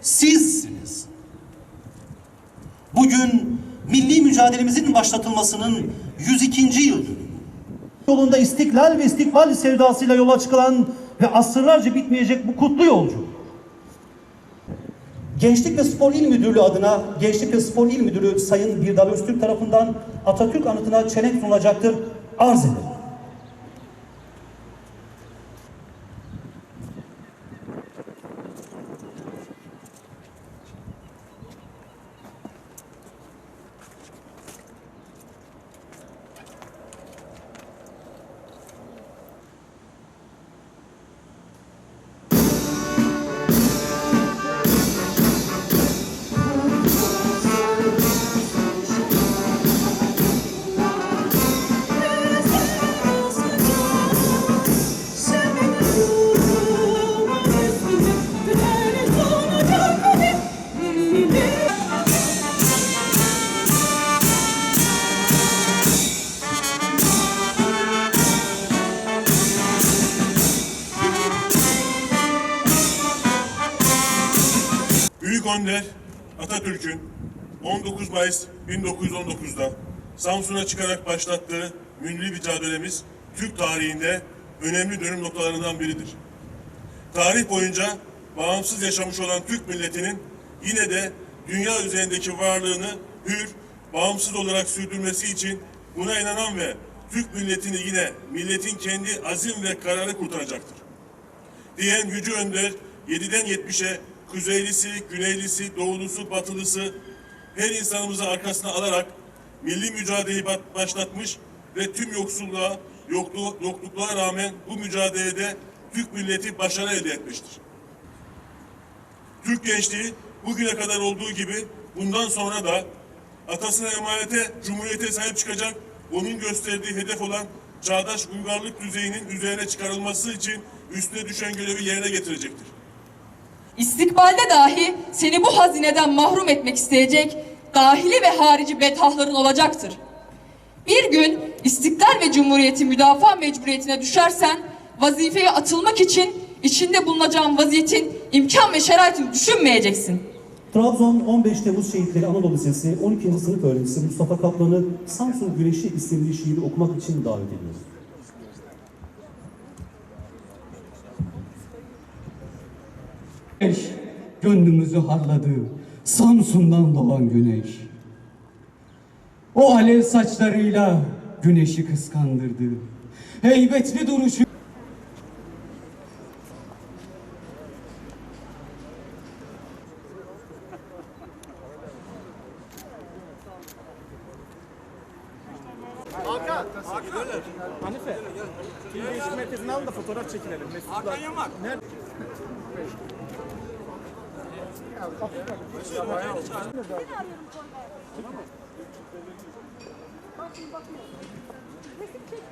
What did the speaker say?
sizsiniz. Bugün milli mücadelemizin başlatılmasının 102. yıl. Yolunda istiklal ve istikbal sevdasıyla yola çıkılan ve asırlarca bitmeyecek bu kutlu yolcu. Gençlik ve Spor İl Müdürlüğü adına Gençlik ve Spor İl Müdürü Sayın Birdal Öztürk tarafından Atatürk anıtına çelenk sunulacaktır. Arz ederim. Büyük Önder Atatürk'ün 19 Mayıs 1919'da Samsun'a çıkarak başlattığı milli mücadelemiz Türk tarihinde önemli dönüm noktalarından biridir. Tarih boyunca bağımsız yaşamış olan Türk milletinin yine de dünya üzerindeki varlığını hür, bağımsız olarak sürdürmesi için buna inanan ve Türk milletini yine milletin kendi azim ve kararı kurtaracaktır diyen Yüce Önder 7'den 70'e kuzeylisi, güneylisi, doğulusu, batılısı her insanımızı arkasına alarak milli mücadeleyi ba- başlatmış ve tüm yoksulluğa, yokluğa, yoklukluğa rağmen bu mücadelede Türk milleti başarı elde etmiştir. Türk gençliği bugüne kadar olduğu gibi bundan sonra da atasına emanete, cumhuriyete sahip çıkacak, onun gösterdiği hedef olan çağdaş uygarlık düzeyinin üzerine çıkarılması için üstüne düşen görevi yerine getirecektir. İstikbalde dahi seni bu hazineden mahrum etmek isteyecek dahili ve harici betahların olacaktır. Bir gün istiklal ve cumhuriyeti müdafaa mecburiyetine düşersen vazifeye atılmak için içinde bulunacağın vaziyetin imkan ve şeraitini düşünmeyeceksin. Trabzon 15 Temmuz Şehitleri Anadolu Lisesi 12. sınıf öğrencisi Mustafa Kaplan'ı Samsun Güneşi isimli şiiri okumak için davet ediyoruz. Güneş gönlümüzü harladı. Samsun'dan doğan güneş. O alev saçlarıyla güneşi kıskandırdı. Heybetli duruşu Hakan. Hanife. Bir değişik merkezini alın da fotoğraf çekilelim. Mesut'la. Hakan Yamak. Nerede?